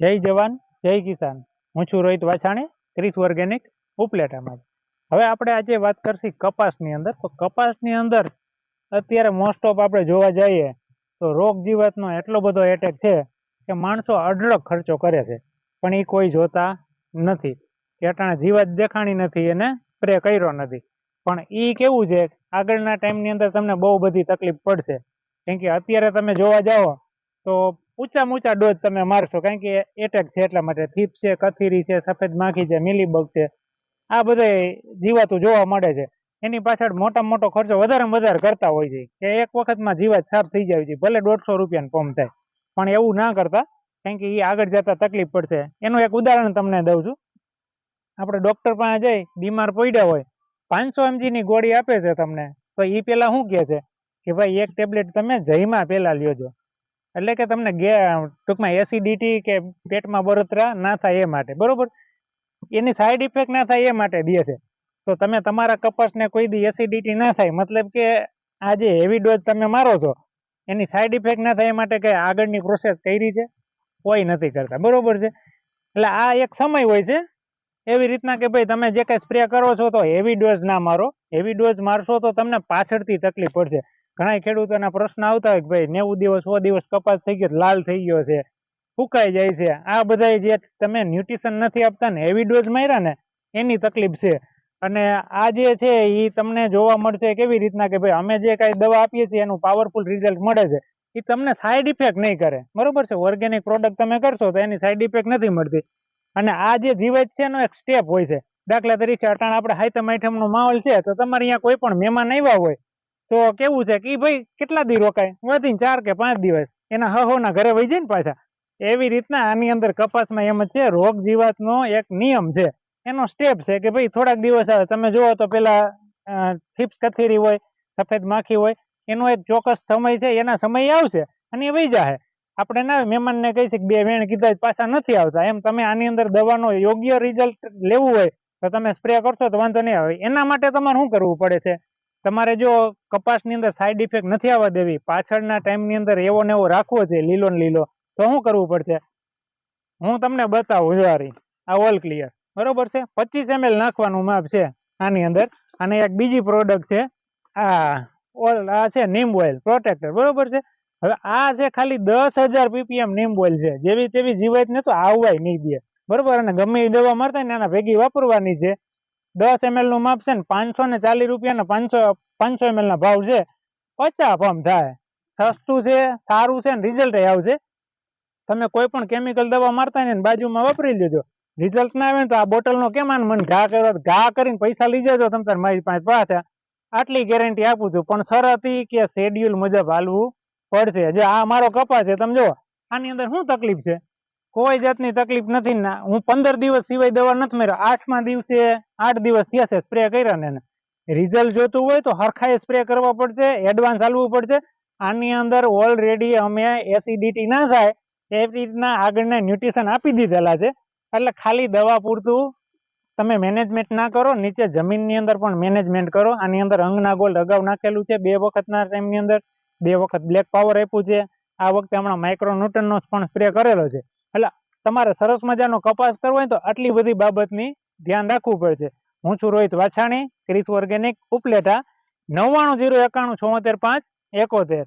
જય જવાન, જય કિસાન. હું છું રોહિત વાછાણી, ક્રિસ ઓર્ગેનિક ઉપલેટામાં હવે આપણે આજે વાત કરશી કપાસની અંદર. તો કપાસની અંદર અત્યારે મોસ્ટ ઓફ આપણે જોવા જઈએ તો રોગ જીવાતનો એટલો બધો એટેક છે કે માણસો અઢળક ખર્ચો કરે છે. પણ એ કોઈ જોતા નથી. કે અટાણે જીવાત દેખાણી નથી એને સ્પ્રે કર્યો નથી. પણ એ કેવું છે? આગળના ટાઈમની અંદર તમને બહુ બધી તકલીફ પડશે. કેમ કે અત્યારે તમે જોવા જાઓ તો ઊંચામાં ઊંચા ડોઝ તમે મારશો, કારણ કે એટેક છે એટલા માટે. થીપ છે, કથીરી છે, સફેદ માખી છે, મિલીબગ છે. આ બધા જીવાતું જોવા મળે છે. એની પાછળ મોટામાં મોટો ખર્ચો વધારેમાં વધારે કરતા હોય છે કે એક વખતમાં જીવાત સાફ થઈ જાય છે, ભલે દોઢસો રૂપિયાનું પંપ થાય. પણ એવું ના કરતા, કારણ કે એ આગળ જતા તકલીફ પડશે. એનું એક ઉદાહરણ તમને દઉં છું. આપણે ડોક્ટર પાસે જઈ, બીમાર પડ્યા હોય, પાંચસો એમજીની ગોળી આપે છે તમને. તો એ પહેલાં શું કહે છે? કે ભાઈ, એક ટેબ્લેટ તમે જઈમાં પહેલાં લ્યો એટલે કે તમને ગે, ટૂંકમાં એસિડિટી કે પેટમાં બળતરા ના થાય એ માટે, બરોબર? એની સાઈડ ઇફેક્ટ ના થાય એ માટે દે છે. તો તમે તમારા કપાસને કોઈ દી એસિડિટી ના થાય, મતલબ કે આ જે હેવી ડોઝ તમે મારો છો, એની સાઈડ ઇફેક્ટ ના થાય એ માટે કંઈ આગળની પ્રોસેસ કરી છે? કોઈ નથી કરતા, બરોબર છે? એટલે આ એક સમય હોય છે, એવી રીતના કે ભાઈ તમે જે કાંઈ સ્પ્રે કરો છો તો હેવી ડોઝ ના મારો હેવી ડોઝ મારશો તો તમને પાછળથી તકલીફ પડશે. ઘણા ખેડૂતોના પ્રશ્ન આવતા હોય કે ભાઈ નેવું દિવસ, સો દિવસ કપાસ થઈ ગયો લાલ થઈ ગયો છે, ફૂંકાઈ જાય છે. આ બધા જે તમે ન્યુટ્રિશન નથી આપતા ને હેવી ડોઝ માર્યા ને, એની તકલીફ છે. અને આ જે છે એ તમને જોવા મળશે કેવી રીતના કે ભાઈ અમે જે કાંઈ દવા આપીએ છીએ એનું પાવરફુલ રિઝલ્ટ મળે છે. એ તમને સાઈડ ઇફેક્ટ નહીં કરે. બરોબર છે? ઓર્ગેનિક પ્રોડક્ટ તમે કરશો તો એની સાઈડ ઇફેક્ટ નથી મળતી. અને આ જે જીવાત છે એનો એક સ્ટેપ હોય છે. દાખલા તરીકે અટાણ આપણે હાઈતમ આઈટમનો માહોલ છે તો તમારે અહીંયા કોઈ પણ મહેમાન આવ્યા હોય તો કેવું છે કે ભાઈ કેટલા દી રોકાય? વધીને ચાર કે પાંચ દિવસ. એના હહોના ઘરે વહી જાય ને પાછા. એવી રીતના આની અંદર કપાસમાં એમ જ છે, રોગ જીવાતનો એક નિયમ છે. એનો સ્ટેપ છે કે ભાઈ થોડાક દિવસ આવે. તમે જુઓ તો પેલા થીપ્સ કથેરી હોય, સફેદ માખી હોય, એનો એક ચોક્કસ સમય છે, એના સમય આવશે અને એ વહી જાય આપણે ના મહેમાનને કહી છે કે બે વેણ કીધા પાછા નથી આવતા. એમ તમે આની અંદર દવાનો યોગ્ય રિઝલ્ટ લેવું હોય તો તમે સ્પ્રે કરશો તો વાંધો નહીં આવે. એના માટે તમારે શું કરવું પડે છે? તમારે જો કપાસની અંદર સાઈડ ઇફેક્ટ નથી આવવા દેવી, પાછળના ટાઈમની અંદર એવો ને એવો રાખવો છે, લીલો ને લીલો, તો શું કરવું પડશે? હું તમને બતાવું જોરી આ ઓલ ક્લિયર બરોબર છે? પચીસ એમએલ નાખવાનું માપ છે આની અંદર. અને એક બીજી પ્રોડક્ટ છે, આ ઓલ આ છે નીમ ઓઇલ પ્રોટેક્ટર બરોબર છે? હવે આ છે ખાલી દસ હજાર પીપીએમ નીમ ઓઇલ છે. જેવી તેવી જીવાત ને તો આવવાય નહીં દે. બરોબર? અને ગમે એ દવા મારતા ને આના ભેગી વાપરવાની છે. દસ એમએલનું માપ છે ને પાંચસો ને ચાલીસ રૂપિયા પાંચસો પાંચસો એમએલ ના ભાવ છે. પચાસ પંપ થાય. સસ્તું છે, સારું છે ને રિઝલ્ટ આવશે. તમે કોઈ પણ કેમિકલ દવા મારતા ને બાજુમાં વાપરી લેજો. રિઝલ્ટ ના આવે ને તો આ બોટલ નો કેમ આને મને ઘા કરો ઘા કરીને પૈસા લઈ જજો તમે મારી પાસે પાછા. આટલી ગેરંટી આપું છું. પણ શરત કે શેડ્યુલ મુજબ હાલવું પડશે. જો આ મારો કપા છે, તમે જો આની અંદર શું તકલીફ છે? કોઈ જાતની તકલીફ નથી ના. હું પંદર દિવસ સિવાય દવા નથી માર્યો. આઠમા દિવસે આઠ દિવસ થયા છે સ્પ્રે કર્યા ને રિઝલ્ટ જોતું હોય તો હરખાએ સ્પ્રે કરવા પડશે એડવાન્સ હાલવું પડશે. આની અંદર ઓલરેડી અમે એસિડિટી ના થાય એવી રીતના આગળના ન્યુટ્રિશન આપી દીધેલા છે. એટલે ખાલી દવા પૂરતું તમે મેનેજમેન્ટ ના કરો, નીચે જમીનની અંદર પણ મેનેજમેન્ટ કરો. આની અંદર અંગના ગોલ્ડ અગાઉ નાખેલું છે. બે વખતના ટાઈમની અંદર બે વખત બ્લેક પાવર આપ્યું છે. આ વખતે હમણાં માઇક્રો ન્યુટનનો પણ સ્પ્રે કરેલો છે. એટલે તમારે સરસ મજાનો કપાસ કરવો હોય તો આટલી બધી બાબતની ધ્યાન રાખવું પડશે. હું છું રોહિત વાછાણી, ક્રિસ ઓર્ગેનિક ઉપલેટા, નવ્વાણું જીરો એકાણું છોતેર પાંચ એકોતેર.